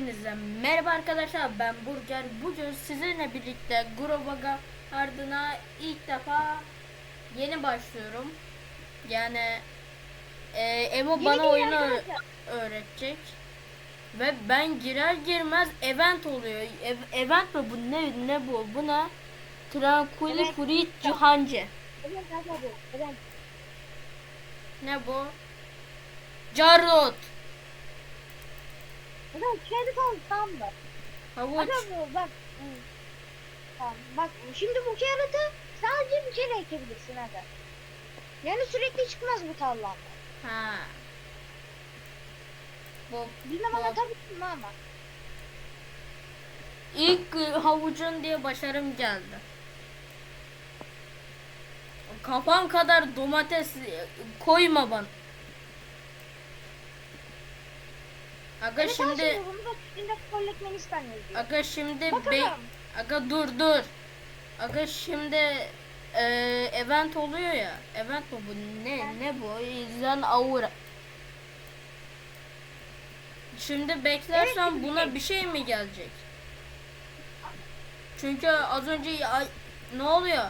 Hepinize merhaba arkadaşlar ben Burger. Bugün sizinle birlikte Grovaga ardına ilk defa yeni başlıyorum. Yani e, Emo Yeni bana oyunu ö- öğretecek. Ve ben girer girmez event oluyor. Ev- event mi bu? Ne ne bu? Bu ne? Tranquilly Evet. Fruit Cihancı. Evet abi. Evet. Ne bu? Carrot. Adam kedi kaldı tamam mı? Havuç. Bu bak. Tamam bak şimdi bu kağıdı sadece bir kere ekebilirsin aga. Yani sürekli çıkmaz bu tarlanda. Ha. Bu Bilmem bu- anlatabildim mi ama. İlk havucun diye başarım geldi. Kafam kadar domates e, koyma bana. Aga Evet, şimdi bunu da aga şimdi Bakalım. be, aga dur dur. Aga şimdi e, event oluyor ya. Event mi bu? Ne ne bu? İzlen aura. Şimdi beklersen Evet, buna evet. bir şey mi gelecek? Çünkü az önce ay, ne oluyor?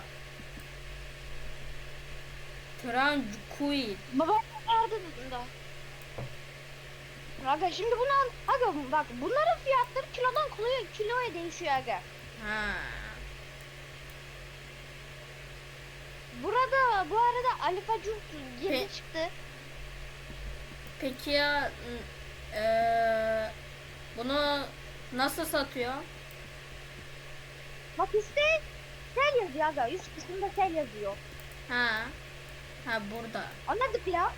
Tranquil. Baba nerede dedin daha? Aga şimdi bunu. Aga bak bunların fiyatları kilodan kiloya, kiloya değişiyor aga. Ha. Burada bu arada Alifa Curt yeni Pe- çıktı. Peki ya eee, bunu nasıl satıyor? Bak işte sel yazıyor aga. Üst kısmında sel yazıyor. Ha. Ha burada. Anladık ya.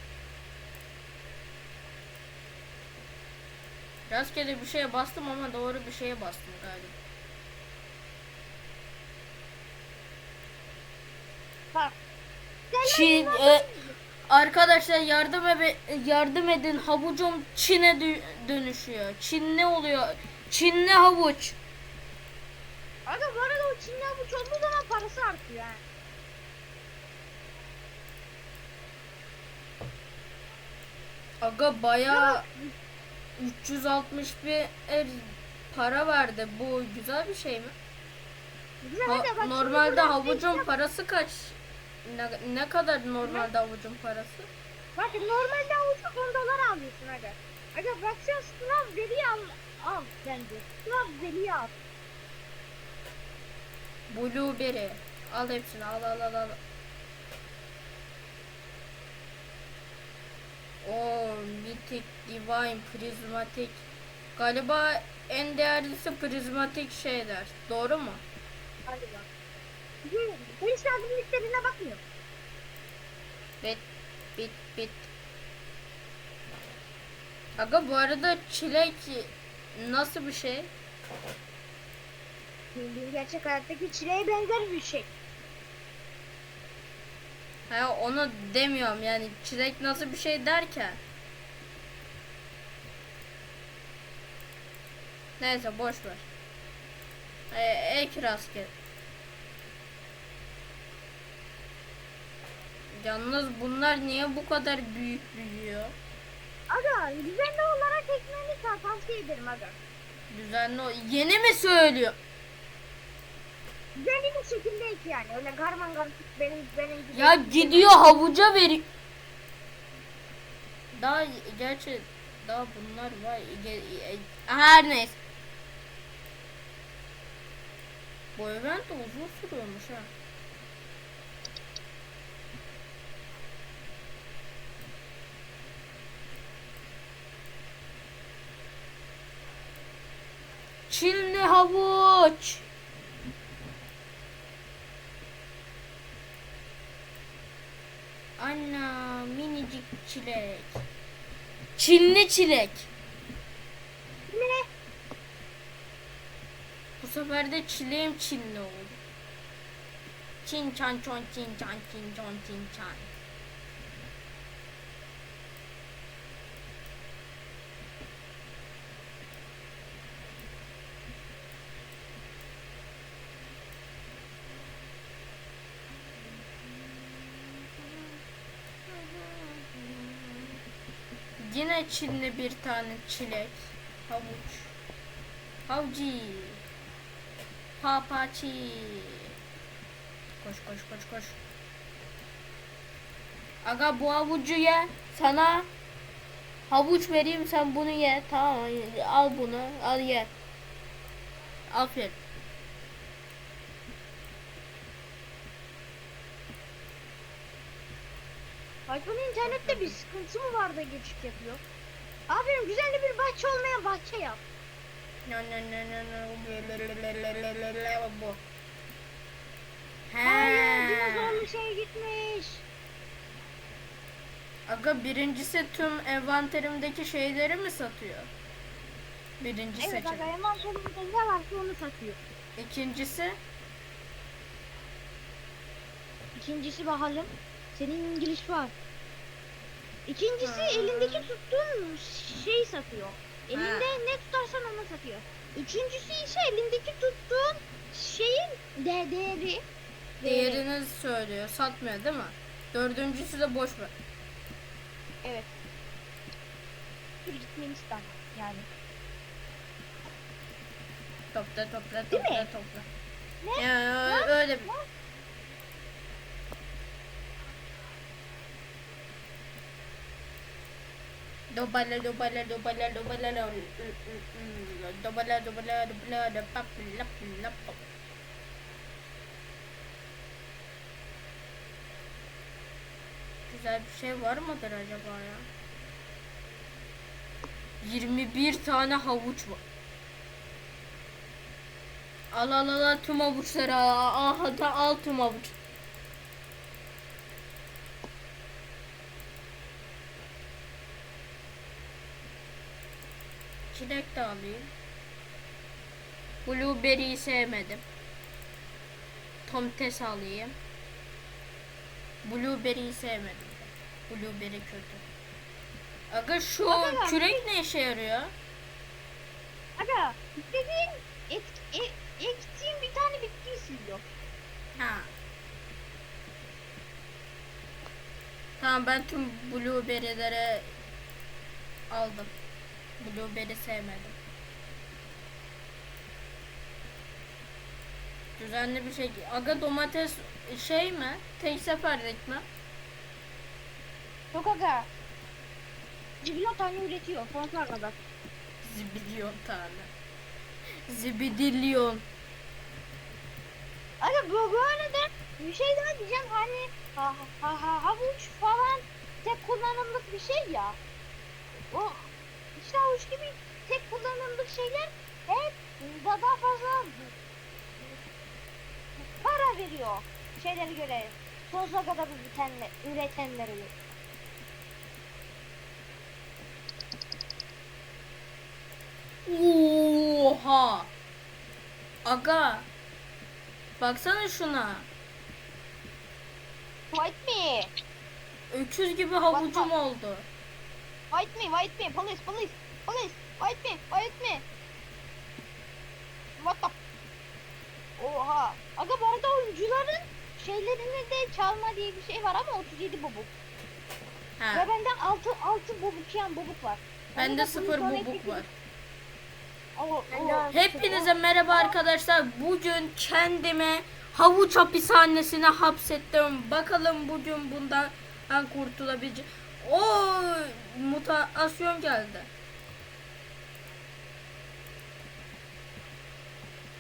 Rastgele bir şeye bastım ama doğru bir şeye bastım galiba. Çin, e, arkadaşlar yardım ebe, yardım edin havucum Çin'e dö- dönüşüyor. Çin ne oluyor? Çinli havuç. Aga bu arada o Çinli avuç olduğu zaman parası artıyor ha. Aga bayağı 360 bir er- para verdi. Bu güzel bir şey mi? Güzel Ha- bak normalde havucun parası kaç? Ne, ne kadar normalde havucun parası? Bak normalde avucu 10 dolar alıyorsun aga. Aga bak sen sınav deliği al. Al bence. Sınav deliği al. Blueberry. Al hepsini al al al al. O Mythic, Divine, Prismatic. Galiba en değerlisi prizmatik şeyler. Doğru mu? Hadi bak. Hı, Ben hiç yardım listelerine bakmıyorum. Bit bit bit. Aga bu arada çilek nasıl bir şey? Bildiğin gerçek hayattaki çileğe benzer bir şey. Ha onu demiyorum yani çilek nasıl bir şey derken. Neyse boş ver. E, ek rastgele. Yalnız bunlar niye bu kadar büyük büyüyor? Aga düzenli olarak ekmeğini tavsiye ederim aga. Düzenli yeni mi söylüyor? Düzenli bir şekilde ek yani. Öyle garman gartık benim benim gibi. Ya gidiyor havuca veriyor. Daha gerçi daha bunlar var. Ge- e, Her neyse. Bu event de uzun sürüyormuş ha. Çinli havuç. Çilek. Çinli çilek. Ne? Bu sefer de çileğim Çinli oldu. Çin çan çon çin çan çin çon çin çan. Yine Çinli bir tane çilek. Havuç. Havci. Papaçi. Koş koş koş koş. Aga bu havucu ye. Sana havuç vereyim sen bunu ye. Tamam al bunu al ye. Aferin. Tayfun'un internette bir sıkıntı mı var da geçik yapıyor? Aferin güzel bir bahçe olmayan bahçe yap. No no no no no. Bu. Hayır He. dinozorlu şey gitmiş. Aga birincisi tüm envanterimdeki şeyleri mi satıyor? Birinci Evet seçenek. aga hemen sonunda ne varsa onu satıyor. İkincisi İkincisi bakalım. Senin İngiliz var. İkincisi Ha. elindeki tuttuğun şeyi satıyor. Elinde Ha. ne tutarsan onu satıyor. Üçüncüsü ise elindeki tuttuğun şeyin de değeri. değerini söylüyor. Satmıyor değil mi? Dördüncüsü de boş ver. Evet. Türkmenistan yani. Topla topla topla topla. Ne? Ya, Ne? öyle bir. Dobala dobala dobala dobala dobala dobala dobala lap lap. Güzel bir şey var mıdır acaba ya? 21 tane havuç var. Al al al tüm havuçları al. al, hadi al tüm havuç. Çilek de alayım. Blueberry'i sevmedim. Tomtes alayım. Blueberry'i sevmedim. Blueberry kötü. Aga şu Aga, kürek ne işe yarıyor? Aga istediğin et, e, ektiğin bir tane bitkiyi siliyor. Ha. Tamam ben tüm blueberry'leri aldım. Blueberry sevmedim. Düzenli bir şey. Aga domates şey mi? Tek seferlik mi? Yok aga. Zibilyon tane üretiyor sonsuza kadar. Zibilyon tane. Zibidilyon. Aga bu, bu arada bir şey daha diyeceğim hani ha, ha, ha, havuç falan tek kullanımlık bir şey ya. O işte havuç gibi tek kullanımlık şeyler hep daha, daha fazla para veriyor şeylere göre. Sonsuza kadar üretenler, üretenlere göre. Oha. Aga. Baksana şuna. Fight me! Öküz gibi havucum oldu. Fight me, fight me, police, police, police, fight me, fight me. What the? Oha. Aga bu arada oyuncuların şeylerini de çalma diye bir şey var ama 37 bobuk. Ha. Ve benden 6 6 bobuk yan bobuk var. Bende Bende sıfır bunun bubuk sonraki- var. O, Hepinize merhaba arkadaşlar. Bugün kendimi havuç hapishanesine hapsettim. Bakalım bugün bundan kurtulabileceğim. O mutasyon geldi.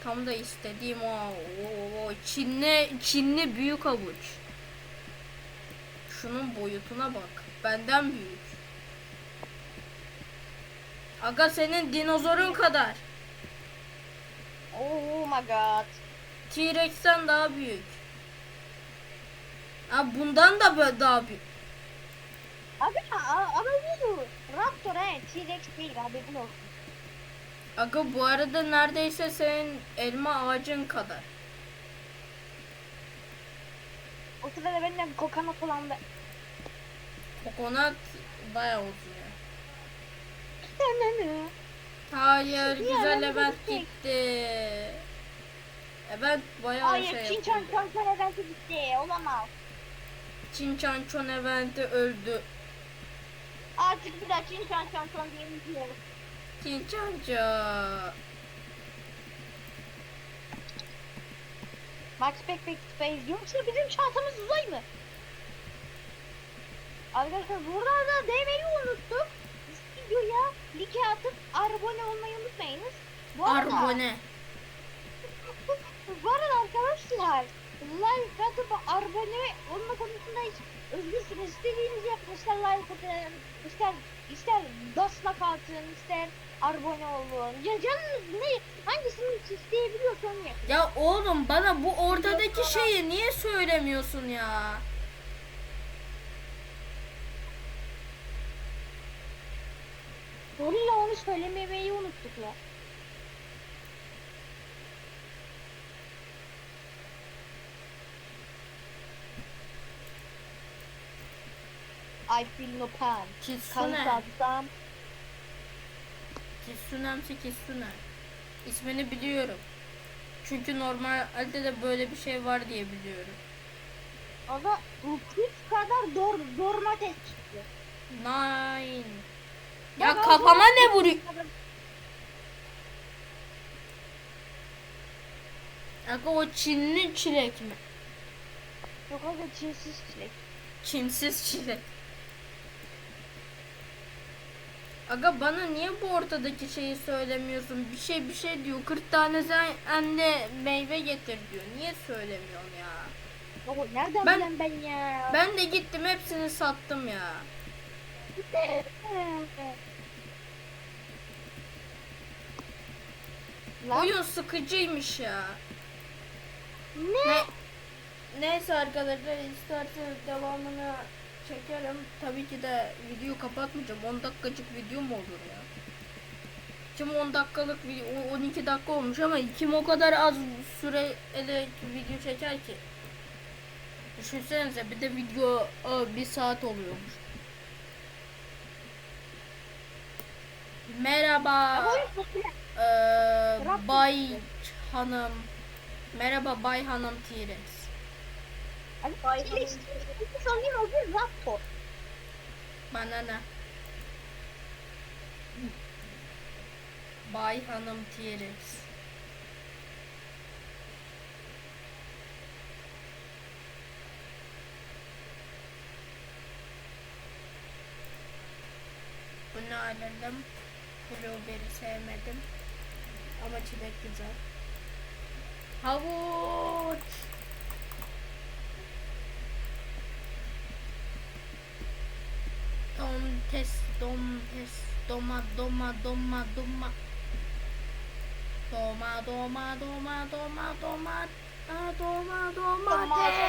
Tam da istediğim o. o, o. Çinli Çinli büyük havuç. Şunun boyutuna bak. Benden büyük. Aga senin dinozorun kadar. Oh my god. T-Rex'ten daha büyük. Ha bundan da böyle daha büyük. Ama bu Raptor he T-Rex değil haberin olsun. Aga bu arada neredeyse senin elma ağacın kadar. O sırada benden kokonat falan da. Kokonat bayağı uzun ya. Hayır güzel event bunu gitti. Event bayağı Hayır şey Çin yapıldı. Çan Çan eventi gitti. Olamaz. Çin Çan Çon eventi öldü. Artık bir daha çin çan çan çan diyelim. Çin çan çan. Max Backpack Space yoksa bizim çantamız uzay mı? Arkadaşlar buradan da DM'yi unuttuk. Videoya like atıp abone olmayı unutmayınız. Bu arada, abone. bu arada arkadaşlar like atıp abone olma konusunda hiç özgürsünüz. İstediğinizi yapın. İster like atın, ister, ister daslak atın, ister abone olun. Ya canınız ne? Hangisini isteyebiliyorsa onu yapın. Ya oğlum bana bu ortadaki şeyi niye söylemiyorsun ya? Gorilla onu söylememeyi unuttuk ya. I feel no pain. Kitsune. Kankatsam. Kitsunemsi Kitsune. İsmini biliyorum. Çünkü normalde de böyle bir şey var diye biliyorum. Da üç kadar dor, dormates çıktı. Nine. Ben Ya o kafama ne vuruyor? Aga o Çinli çilek mi? Yok o da cinsiz çilek. Çimsiz çilek. Aga bana niye bu ortadaki şeyi söylemiyorsun? Bir şey bir şey diyor. 40 tane sen anne meyve getir diyor. Niye söylemiyorsun ya? Yok nereden Ben- bilen ben ya? Ben de gittim hepsini sattım ya. Lan Oyun sıkıcıymış ya. ne? Ne? Neyse arkadaşlar isterseniz devamını çekerim. Tabii ki de videoyu kapatmayacağım. 10 dakikacık video mu olur ya? Kim 10 dakikalık video, o- 12 dakika olmuş ama kim o kadar az süreli video çeker ki? Düşünsenize bir de video aa, bir saat oluyormuş. Merhaba. Ee, Bay. Hanım. Merhaba Bay Hanım T-Rex. Hani T-Rex sanayım o bir raptor. Bana ne? Bay Hanım T-Rex. Bunu alalım. Blueberry sevmedim. Ama çilek güzel. Havuç. Domates, domates, doma, doma, doma, doma. Doma, doma, doma, doma, doma, ah, doma, domates.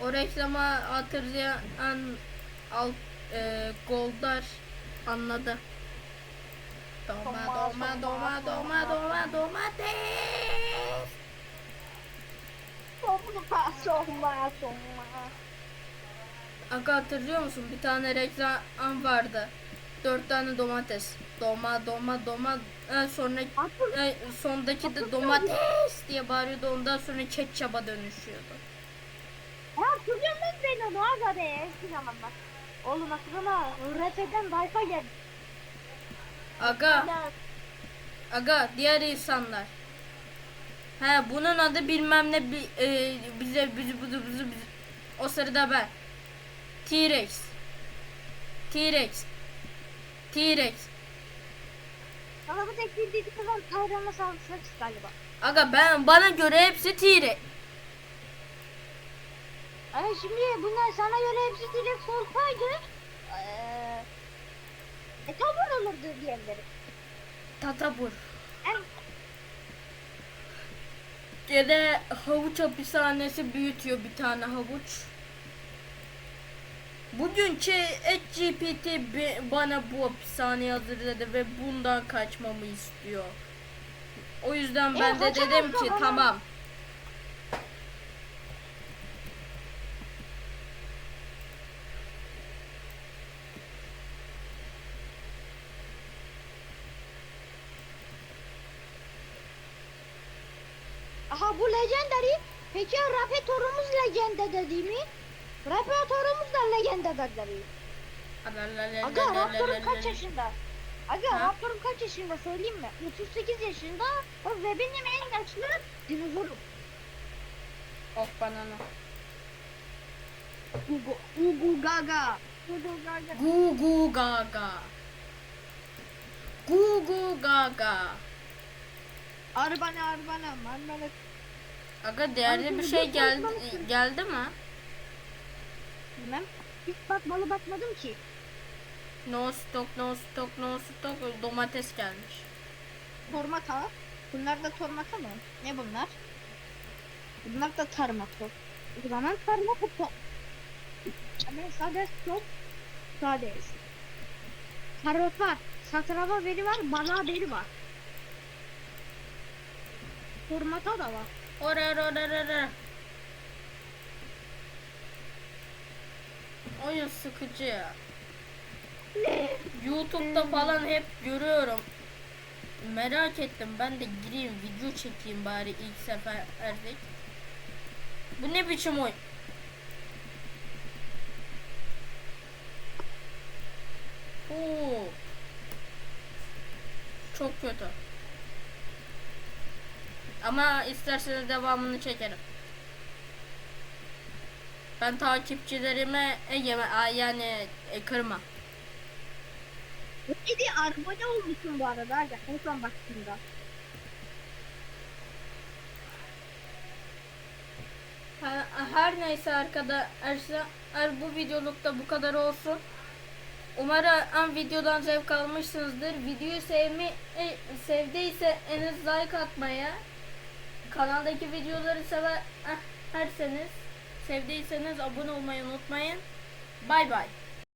O reklama hatırlayan alt e, Goldar anladı. Doma, doma, doma, doma, doma, domates. Soma, soma, soma. Aga hatırlıyor musun? Bir tane reklam vardı. Dört tane domates. Doma doma doma. En sonra Hatır- e, sondaki de domates diye bağırıyordu. Ondan sonra ketçaba dönüşüyordu. Ha hatırlıyorum lan ben onu aga be eski zamanlar. Oğlum aklıma RF'den Wi-Fi geldi. Aga, Ya, aga diğer insanlar. He bunun adı bilmem ne bi, e, bize bizi bizi bizi bizi. O sırada ben. T-Rex. T-Rex. T-Rex. Bana bu tek bildiği zaman hayranla saldırısı galiba. Aga ben bana göre hepsi T-Rex. Ay şimdi bunlar sana göre hepsi direkt olsaydı eee e tabur olurdu diğerleri. Tatabur. En Gene havuç hapishanesi büyütüyor bir tane havuç. Bugünkü GPT bi- bana bu hapishaneyi hazırladı ve bundan kaçmamı istiyor. O yüzden ben E, de dedim ki bana- tamam. Aha bu legendary. Peki ya Rapetorumuz legende değil mi? Rapetorumuz da legende dedi. Aga Raptor'un kaç yaşında? Aga Ha? Raptor'um kaç yaşında söyleyeyim mi? 38 yaşında ve benim en yaşlı dinozorum. Oh banana. Ugu, Ugu Gaga. Ugu Gaga. Gu gu gaga. Gu gu gaga. Arbana arbana mandala. Aga değerli bir şey geldi geldi mi? Bilmem. Hiç bakmalı bakmadım ki. No stock, no stock, no stock. Domates gelmiş. Tormata. Bunlar da tormata mı? Ne bunlar? Bunlar da tarmato. O zaman tarmato. Ama sade çok sade. Karot var. Satrava beri var. Bana beri var. Tormata da var. Ora ora ora ora. Oyun sıkıcı ya. Ne? YouTube'da falan hep görüyorum. Merak ettim ben de gireyim video çekeyim bari ilk sefer erdik. Bu ne biçim oyun? Oo. Çok kötü. Ama isterseniz devamını çekerim. Ben takipçilerime e, yeme, a, yani e, kırma. Neydi arbane olmuşsun bu arada. Aga. En son baktığımda. Her, her neyse arkadaşlar her bu videolukta bu kadar olsun. Umarım videodan zevk almışsınızdır. Videoyu sevmi e, sevdiyseniz like atmaya, kanaldaki videoları severseniz, sevdiyseniz abone olmayı unutmayın. Bay bay.